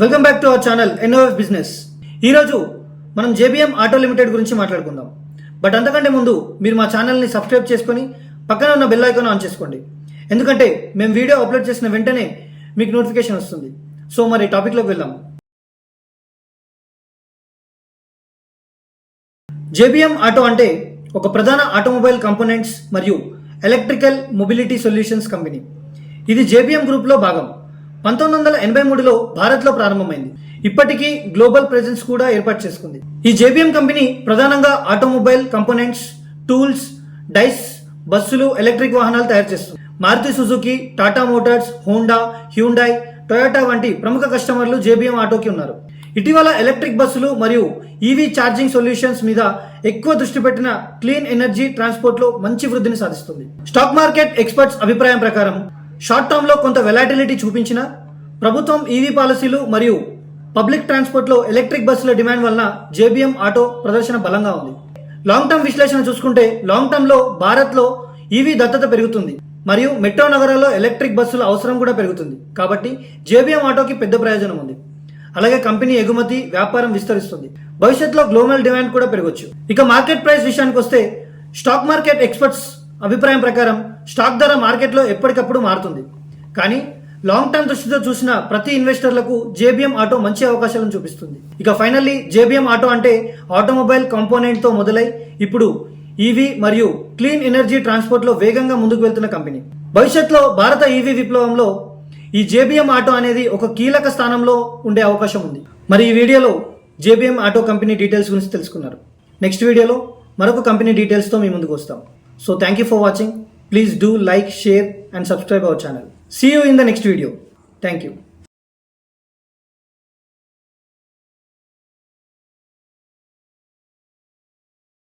Welcome back to our channel NOF business ఈరోజు మనం JBM auto limited గురించి మాట్లాడుకుందాం. బట్ అంతకంటే ముందు మీరు మా ఛానల్ని సబ్స్క్రైబ్ చేసుకొని పక్కన ఉన్న బెల్ ఐకాన్ ఆన్ చేసుకోండి. ఎందుకంటే మేము వీడియో అప్లోడ్ చేసిన వెంటనే మీకు నోటిఫికేషన్ వస్తుంది. సో మరి టాపిక్లోకి వెళ్దాం. జేబీఎం ఆటో అంటే ఒక ప్రధాన ఆటోమొబైల్ కంపోనెంట్స్ మరియు ఎలక్ట్రికల్ మొబిలిటీ సొల్యూషన్స్ కంపెనీ. ఇది జేబీఎం గ్రూప్లో భాగం. పంతొమ్మిది వందల ఎనభై మూడులో భారత్లో ప్రారంభమైంది. ఇప్పటికీ గ్లోబల్ ప్రెజెన్స్ కూడా ఏర్పాటు చేసుకుంది. ఈ జేబీఎం కంపెనీ ప్రధానంగా ఆటోమొబైల్ కంపోనెంట్స్ టూల్స్ డైస్ బస్సులు ఎలక్ట్రిక్ వాహనాలు తయారు చేస్తుంది. Maruti Suzuki Tata Motors Honda Hyundai Toyota వంటి ప్రముఖ కస్టమర్లు జేబీఎం ఆటోకి ఉన్నారు. ఇటీవల ఎలక్ట్రిక్ బస్సులు మరియు ఈవీ ఛార్జింగ్ సొల్యూషన్స్ మీద ఎక్కువ దృష్టి పెట్టిన క్లీన్ ఎనర్జీ ట్రాన్స్పోర్ట్లో మంచి వృద్ధిని సాధిస్తుంది. స్టాక్ మార్కెట్ ఎక్స్పర్ట్స్ అభిప్రాయం ప్రకారం షార్ట్ టర్మ్లో కొంత వెలాటిలిటీ చూపించిన ప్రభుత్వం ఈవీ పాలసీలు మరియు పబ్లిక్ ట్రాన్స్పోర్ట్లో ఎలక్ట్రిక్ బస్సుల డిమాండ్ వలన జేబీఎం ఆటో ప్రదర్శన బలంగా ఉంది. లాంగ్ టర్మ్ విశ్లేషణ చూసుకుంటే లాంగ్ టర్మ్లో భారత్లో ఈవీ దత్తత పెరుగుతుంది మరియు మెట్రో నగరాల్లో ఎలక్ట్రిక్ బస్సుల అవసరం కూడా పెరుగుతుంది. కాబట్టి జేబీఎం ఆటోకి పెద్ద ప్రయోజనం ఉంది. అలాగే కంపెనీ ఎగుమతి వ్యాపారం విస్తరిస్తుంది. భవిష్యత్తులో గ్లోబల్ డిమాండ్ కూడా పెరగవచ్చు ఇక మార్కెట్ ప్రైస్ విషయానికి వస్తే స్టాక్ మార్కెట్ ఎక్స్పర్ట్స్ అభిప్రాయం ప్రకారం స్టాక్ ధర మార్కెట్లో ఎప్పటికప్పుడు మారుతుంది. కానీ లాంగ్ టర్మ్ దృష్టితో చూసిన ప్రతి ఇన్వెస్టర్లకు జేబీఎం ఆటో మంచి అవకాశాలను చూపిస్తుంది. ఇక ఫైనల్లీ జేబీఎం ఆటో అంటే ఆటోమొబైల్ కాంపోనెంట్తో మొదలై ఇప్పుడు ఈవీ మరియు క్లీన్ ఎనర్జీ ట్రాన్స్పోర్ట్లో వేగంగా ముందుకు వెళ్తున్న కంపెనీ. భవిష్యత్తులో భారత ఈవీ విప్లవంలో ఈ జేబీఎం ఆటో అనేది ఒక కీలక స్థానంలో ఉండే అవకాశం ఉంది. మరి ఈ వీడియోలో జేబీఎం ఆటో కంపెనీ డీటెయిల్స్ గురించి తెలుసుకున్నారు. నెక్స్ట్ వీడియోలో మరొక కంపెనీ డీటెయిల్స్తో మీ ముందుకు వస్తాం. So thank you for watching. Please do like, share and subscribe our channel. See you in the next video. Thank you.